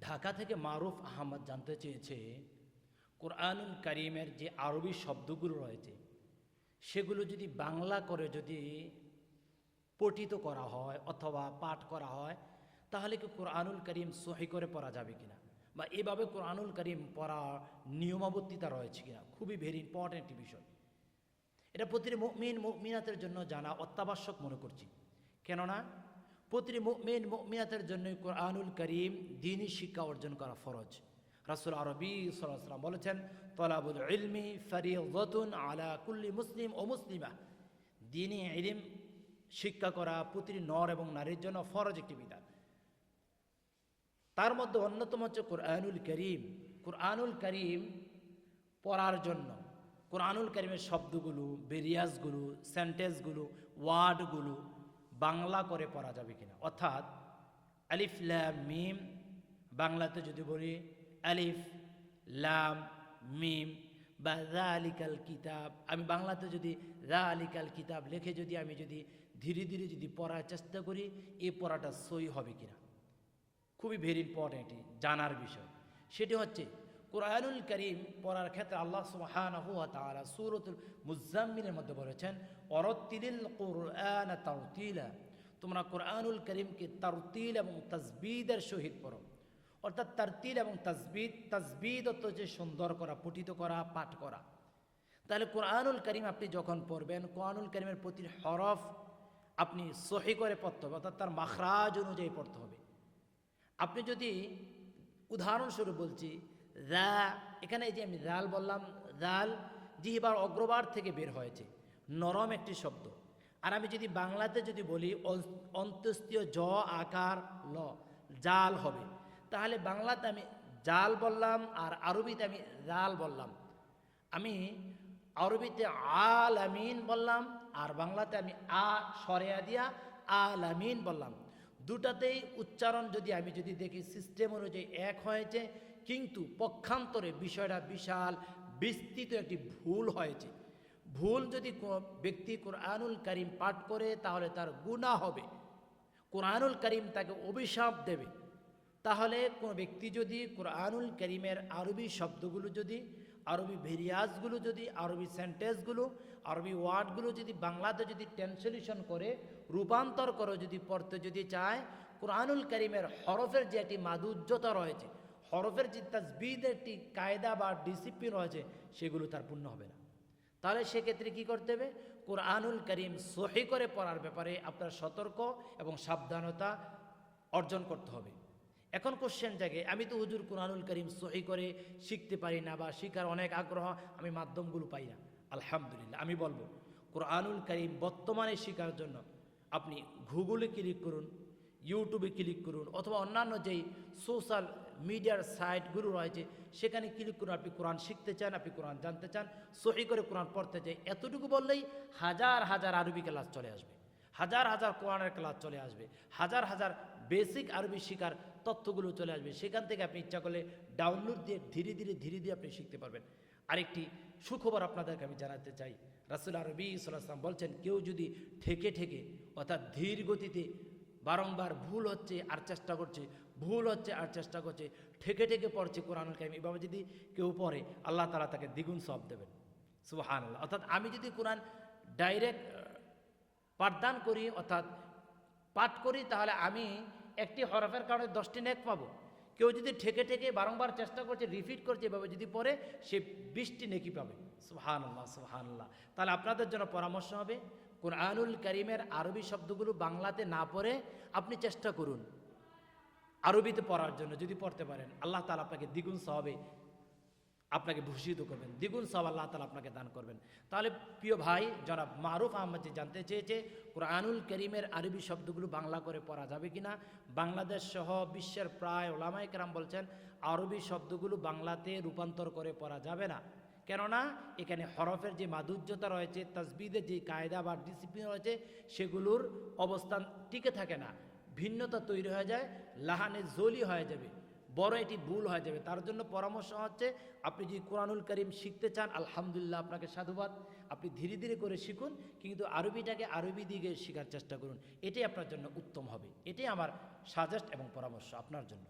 ঢাকা থেকে মারুফ আহমদ জানতে চেয়েছে, কোরআনুল করিমের যে আরবি শব্দগুলো রয়েছে, সেগুলো যদি বাংলা করে যদি পঠিত করা হয় অথবা পাঠ করা হয়, তাহলে কি কোরআনুল করিম সহি করে পড়া যাবে কিনা? বা এভাবে কোরআনুল করিম পড়ার নিয়মাবর্তিতা রয়েছে কিনা? খুবই ভেরি ইম্পর্ট্যান্ট বিষয়। এটা প্রতিটি মুমিন, মুমিনাতের জন্য জানা অত্যাবশ্যক মনে করছি। কেননা প্রতিটি মুমিন, মুমিনাতের জন্য কোরআনুল করিম দিনই শিক্ষা অর্জন করা ফরজ। রাসুল আরবি সাল্লাম বলেছেন, তলাবুল ইলমি ফরিয়তুন আলা কুল্লি মুসলিম ও মুসলিমা। দিনই ইলিম শিক্ষা করা প্রতিটি নর এবং নারীর জন্য ফরজ একটি বিধান। তার মধ্যে অন্যতম হচ্ছে কোরআনুল করিম। কোরআনুল করিম পড়ার জন্য, কোরআনুল করিমের শব্দগুলো বেরিয়াসগুলো সেন্টেন্সগুলো ওয়ার্ডগুলো বাংলা করে পড়া যাবে কিনা। অর্থাৎ আলিফ ল্যাম মিম, বাংলাতে যদি বলি আলিফ, লাম, মিম বা রা আলিকাল কিতাব, আমি বাংলাতে যদি রা আলিকাল কিতাব লিখে যদি আমি যদি ধীরে ধীরে যদি পড়ার চেষ্টা করি এই পড়াটা সই হবে কিনা। খুবই ভেরি ইম্পর্ট্যান্ট এটি, জানার বিষয়। সেটি হচ্ছে কোরআনুল করিম পড়ার ক্ষেত্রে আল্লাহ সুবহানাহু ওয়া তাআলা সূরাতুল মুজাম্মিলের মধ্যে বলেছেন অরতিলিল কোরআন তারতিলা। তোমরা কোরআনুল করিমকে তারতিল এবং তাসবিদের সহিত পড়ো। অর্থাৎ তারতিল এবং তাসবিদ তাসবিদ অর্থ যে সুন্দর করা, পঠিত করা, পাঠ করা। তাহলে কোরআনুল করিম আপনি যখন পড়বেন, কোরআনুল করিমের প্রতি হরফ আপনি সহি করে পড়তে হবে, অর্থাৎ তার মাখরাজ অনুযায়ী পড়তে হবে। আপনি যদি উদাহরণস্বরূপ বলছি রা এখানে যে আমি রাল বললাম রাল জিহিবার অগ্রবার থেকে বের হয়েছে। নরম একটি শব্দ। আর আমি যদি বাংলাতে যদি বলি অ- অন্ত্যেষ্টীয় জ, আকার, ল, জাল হবে। তাহলে বাংলাতে আমি জাল বললাম আর আরবিতে আমি রাল বললাম। আমি আরবিতে আল আমিন বললাম আর বাংলাতে আমি আ, সরেয়া দিয়া আল আমিন বললাম। দুটাতেই উচ্চারণ যদি আমি যদি দেখি সিস্টেম অনুযায়ী এক হয়েছে কিন্তু পক্ষান্তরে বিষয়টা বিশাল বিস্তৃত একটি ভুল হয়েছে। ভুল যদি কোনো ব্যক্তি কোরআনুল করিম পাঠ করে তাহলে তার গুণা হবে। কোরআনুল করিম তাকে অভিশাপ দেবে। তাহলে কোনো ব্যক্তি যদি কোরআনুল করিমের আরবি শব্দগুলো যদি, আরবি ভেরিয়াসগুলো যদি, আরবি সেন্টেন্সগুলো আরবি ওয়ার্ডগুলো যদি বাংলাতে যদি ট্রান্সলেশন করে, রূপান্তর করে যদি পড়তে যদি চায়, কোরআনুল করিমের হরফের যে একটি মাধুর্যতা রয়েছে হরফের যে তাজবিদের একটি কায়দা বা ডিসিপ্লিন রয়েছে, সেগুলো তার পূর্ণ হবে না। তাহলে সেক্ষেত্রে কি করতে হবে? কোরআনুল করিম সহি করে পড়ার ব্যাপারে আপনার সতর্ক এবং সাবধানতা অর্জন করতে হবে। এখন কোশ্চেন জাগে, আমি তো হুজুর কোরআনুল করিম সহি করে শিখতে পারি না বা শিখার অনেক আগ্রহ আমি মাধ্যমগুলো পাই না। আলহামদুলিল্লাহ, আমি বলব, কোরআনুল করিম বর্তমানে শেখার জন্য আপনি গুগলে ক্লিক করুন ইউটিউবে ক্লিক করুন অথবা অন্যান্য যেই সোশ্যাল মিডিয়ার সাইটগুলো রয়েছে, সেখানে ক্লিক করুন। আপনি কোরআন শিখতে চান, আপনি কোরআন জানতে চান, সহি করে কোরআন পড়তে চাই, এতটুকু বললেই হাজার হাজার আরবি ক্লাস চলে আসবে। হাজার হাজার কোরআনের ক্লাস চলে আসবে। হাজার হাজার বেসিক আরবি শেখার তথ্যগুলো চলে আসবে। সেখান থেকে আপনি ইচ্ছা করলে ডাউনলোড দিয়ে ধীরে ধীরে ধীরে ধীরে আপনি শিখতে পারবেন। আরেকটি সুখবর আপনাদেরকে আমি জানাতে চাই। রাসুল আরবি সাল্লাম বলছেন, কেউ যদি ঠেকে ঠেকে অর্থাৎ ধীর গতিতে বারংবার ভুল হচ্ছে আর চেষ্টা করছে, ভুল হচ্ছে আর চেষ্টা করছে, ঠেকে ঠেকে পড়ছে কোরআনুল কারিম। এভাবে যদি কেউ পড়ে, আল্লাহ তালা তাকে দ্বিগুণ সব দেবেন। সুবাহান আল্লাহ অর্থাৎ আমি যদি কোরআন ডাইরেক্ট পাঠদান করি, অর্থাৎ পাঠ করি, তাহলে আমি একটি হরফের কারণে দশটি নেক পাবো। কেউ যদি ঠেকে ঠেকে বারংবার চেষ্টা করছে রিপিট করছে, এভাবে যদি পড়ে, সে বিশটি নেকি পাবে। সুহান আল্লাহ সুহান আল্লাহ তাহলে আপনাদের জন্য পরামর্শ হবে কোরআনুল করিমের আরবি শব্দগুলো বাংলাতে না পড়ে আপনি চেষ্টা করুন। আরবিতে পড়ার জন্য যদি পড়তে পারেন, আল্লাহ তালা আপনাকে দ্বিগুণ সবে আপনাকে ভূষিত করবেন। দ্বিগুণ সব আল্লাহ তালা আপনাকে দান করবেন। তাহলে প্রিয় ভাই, জনাব মারুফ আহমদ জানতে চেয়েছে, কোরআনুল করিমের আরবি শব্দগুলো বাংলা করে পড়া যাবে কিনা? বাংলাদেশ সহ বিশ্বের প্রায় ওলামাই কেরাম বলছেন, আরবি শব্দগুলো বাংলাতে রূপান্তর করে পড়া যাবে না। কেননা এখানে হরফের যে মাধুর্যতা রয়েছে তাসবিদের যে কায়দা বা ডিসিপ্লিন রয়েছে, সেগুলোর অবস্থান টিকে থাকে না। ভিন্নতা তৈরি হয়ে যায় লাহানে জলি হয়ে যাবে, বড় এটি ভুল হয়ে যাবে। তার জন্য পরামর্শ হচ্ছে, আপনি যদি কোরআনুল করিম শিখতে চান, আলহামদুলিল্লাহ আপনাকে সাধুবাদ। আপনি ধীরে ধীরে করে শিখুন, কিন্তু আরবিটাকে আরবি দিকে শেখার চেষ্টা করুন। এটাই আপনার জন্য উত্তম হবে। এটাই আমার সাজেস্ট এবং পরামর্শ আপনার জন্য।